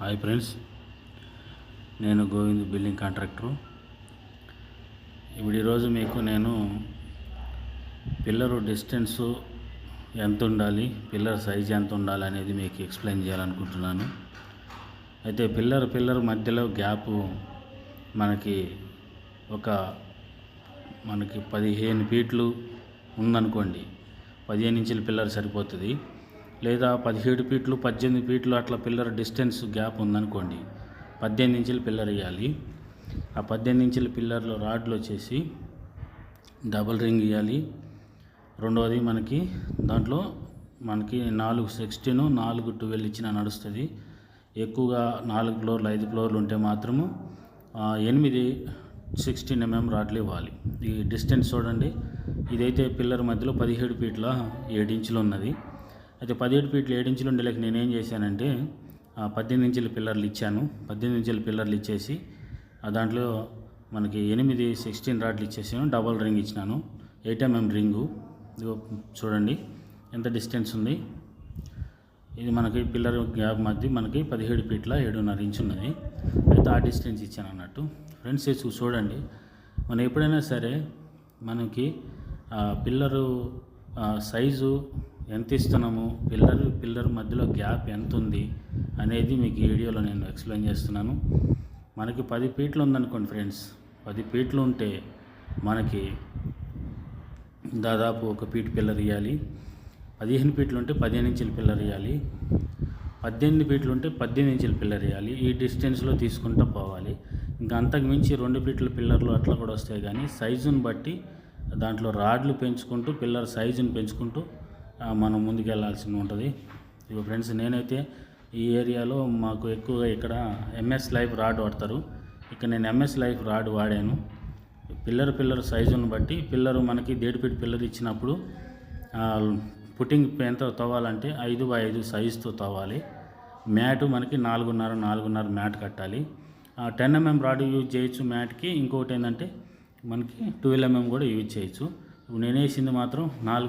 Hi friends నేను Govind building contractor. ఇప్పుడు ఈరోజు మీకు నేను పిల్లరు డిస్టెన్సు ఎంత ఉండాలి పిల్లర్ సైజ్ ఎంత ఉండాలి అనేది మీకు ఎక్స్ప్లెయిన్ చేయాలనుకుంటున్నాను. అయితే పిల్లర్ పిల్లర్ మధ్యలో గ్యాప్ మనకి ఒక మనకి పదిహేను ఫీట్లు ఉందనుకోండి పదిహేను ఇంచుల పిల్లర్ సరిపోతుంది. లేదా పదిహేడు ఫీట్లు పద్దెనిమిది ఫీట్లు అట్లా పిల్లర్ డిస్టెన్స్ గ్యాప్ ఉందనుకోండి పద్దెనిమిది ఇంచుల పిల్లర్ వేయాలి ఆ పద్దెనిమిది ఇంచుల పిల్లర్లో రాడ్లు వచ్చేసి డబుల్ రింగ్ ఇవ్వాలి రెండవది మనకి దాంట్లో మనకి నాలుగు సిక్స్టీను నాలుగు ట్వెల్వ్ ఇచ్చిన నడుస్తుంది. ఎక్కువగా నాలుగు ఫ్లోర్లు ఐదు ఫ్లోర్లు ఉంటే మాత్రము ఎనిమిది సిక్స్టీన్ ఎంఎం రాడ్లు ఇవ్వాలి. ఈ డిస్టెన్స్ చూడండి ఇదైతే పిల్లర్ మధ్యలో పదిహేడు ఫీట్ల ఏడు ఇంచులు ఉన్నది. అయితే పదిహేడు ఫీట్లు ఏడు ఇంచులు ఉండేలాక నేనేం చేశానంటే పద్దెనిమిది ఇంచుల పిల్లర్లు ఇచ్చాను. పద్దెనిమిది ఇంచుల పిల్లర్లు ఇచ్చేసి ఆ దాంట్లో మనకి ఎనిమిది సిక్స్టీన్ రాడ్లు ఇచ్చేసాను డబల్ రింగ్ ఇచ్చినాను. Eight MM ring. చూడండి ఎంత డిస్టెన్స్ ఉంది. ఇది మనకి పిల్లర్ గ్యాప్ మధ్య మనకి పదిహేడు ఫీట్ల ఏడున్నర ఇంచు ఉన్నది. అయితే ఆ డిస్టెన్స్ ఇచ్చాను అన్నట్టు. ఫ్రెండ్స్ ఇది చూడండి. మనం ఎప్పుడైనా సరే మనకి పిల్లరు సైజు ఎంత ఇస్తున్నాము? పిల్లర్ పిల్లర్ మధ్యలో గ్యాప్ ఎంత ఉంది అనేది మీకు వీడియోలో నేను ఎక్స్ప్లెయిన్ చేస్తున్నాను. మనకి పది ఫీట్లు ఉందనుకోండి ఫ్రెండ్స్. పది ఫీట్లు ఉంటే మనకి దాదాపు ఒక ఫీట్ పిల్లర్ ఇవ్వాలి పదిహేను ఫీట్లు ఉంటే పదిహేను ఇంచుల పిల్లర్ ఇవ్వాలి పద్దెనిమిది ఫీట్లు ఉంటే పద్దెనిమిది ఇంచుల పిల్లర్ ఇవ్వాలి ఈ డిస్టెన్స్లో తీసుకుంటూ పోవాలి. ఇంకా అంతకు మించి రెండు ఫీట్ల పిల్లర్లు అట్లా కూడా వస్తాయి కానీ సైజుని బట్టి దాంట్లో రాడ్లు పెంచుకుంటూ పిల్లర్ సైజుని పెంచుకుంటూ మనం ముందుకెళ్ళాల్సి ఉంటుంది. ఇక ఫ్రెండ్స్ నేనైతే ఈ ఏరియాలో మాకు ఎక్కువగా ఇక్కడ ఎంఎస్ లైఫ్ రాడ్ వాడతారు. ఇక్కడ నేను ఎంఎస్ లైఫ్ రాడ్ వాడాను. పిల్లర్ పిల్లర్ సైజును బట్టి పిల్లరు మనకి దేడిపీడి పిల్లర్ ఇచ్చినప్పుడు పుట్టింగ్ ఎంత తవ్వాలంటే ఐదు బై ఐదు సైజుతో తవ్వాలి. మ్యాట్ మనకి నాలుగున్నర నాలుగున్నర మ్యాట్ కట్టాలి. టెన్ ఎంఎం రాడ్ యూజ్ చేయొచ్చు మ్యాట్కి. ఇంకొకటి ఏంటంటే మనకి ట్వెల్వ్ ఎంఎం కూడా యూజ్ చేయొచ్చు. ఇప్పుడు నేను వేసింది మాత్రం నాలుగు